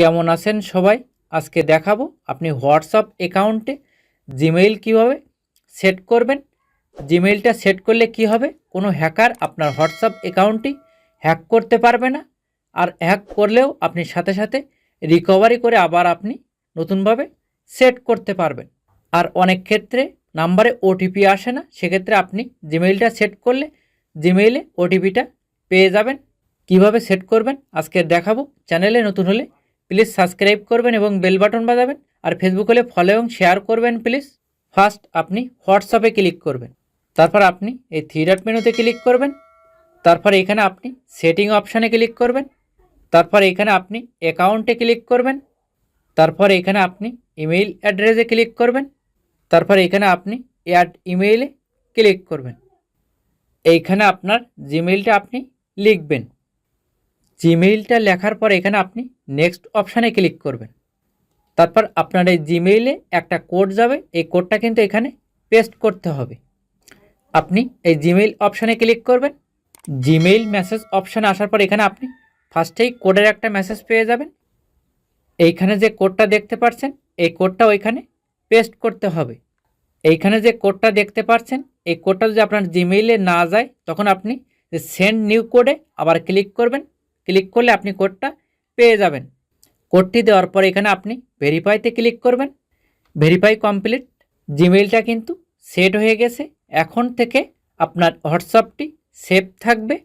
কেমন আছেন সবাই? আজকে দেখাবো আপনি হোয়াটসঅ্যাপ অ্যাকাউন্টে জিমেইল কীভাবে সেট করবেন। জিমেইলটা সেট করলে কি হবে? কোনো হ্যাকার আপনার হোয়াটসঅ্যাপ অ্যাকাউন্টটি হ্যাক করতে পারবে না। আর হ্যাক করলেও আপনি সাথে সাথে রিকভারি করে আবার আপনি নতুনভাবে সেট করতে পারবেন। আর অনেক ক্ষেত্রে নাম্বারে ওটিপি আসে না, সেক্ষেত্রে আপনি জিমেইলটা সেট করলে জিমেইলে ওটিপিটা পেয়ে যাবেন। কীভাবে সেট করবেন? আজকে দেখাবো। চ্যানেলে নতুন হলে প্লিজ সাবস্ক্রাইব করবেন এবং বেল বাটন বাজাবেন। আর ফেসবুক হলে ফলো এবং শেয়ার করবেন প্লিজ। ফার্স্ট আপনি হোয়াটসঅ্যাপে ক্লিক করবেন। তারপর আপনি এই থ্রি ডট মেনুতে ক্লিক করবেন। তারপর এখানে আপনি সেটিং অপশানে ক্লিক করবেন। তারপর এখানে আপনি অ্যাকাউন্টে ক্লিক করবেন। তারপর এখানে আপনি ইমেইল অ্যাড্রেসে ক্লিক করবেন। তারপর এখানে আপনি অ্যাড ইমেইলে ক্লিক করবেন। এইখানে আপনার জিমেইলটা আপনি লিখবেন। জিমেইলটা লেখার পর এখানে আপনি নেক্সট অপশানে ক্লিক করবেন। তারপর আপনার এই জিমেইলে একটা কোড যাবে, এই কোডটা কিন্তু এখানে পেস্ট করতে হবে। আপনি এই জিমেইল অপশানে ক্লিক করবেন। জিমেইল মেসেজ অপশানে আসার পর এখানে আপনি ফার্স্টেই কোডের একটা মেসেজ পেয়ে যাবেন। এইখানে যে কোডটা দেখতে পাচ্ছেন এই কোডটা ওইখানে পেস্ট করতে হবে। এইখানে যে কোডটা দেখতে পাচ্ছেন এই কোডটা যদি আপনার জিমেইলে না যায়, তখন আপনি সেন্ড নিউ কোডে আবার ক্লিক করবেন। ক্লিক করলে আপনি কোডটা পেয়ে যাবেন। কোডটি দেওয়ার পর এখানে আপনি ভেরিফাইতে ক্লিক করবেন। ভেরিফাই কমপ্লিট জিমেইলটা কিন্তু সেট হয়ে গেছে। এখন থেকে আপনার হোয়াটসঅ্যাপটি সেভ থাকবে।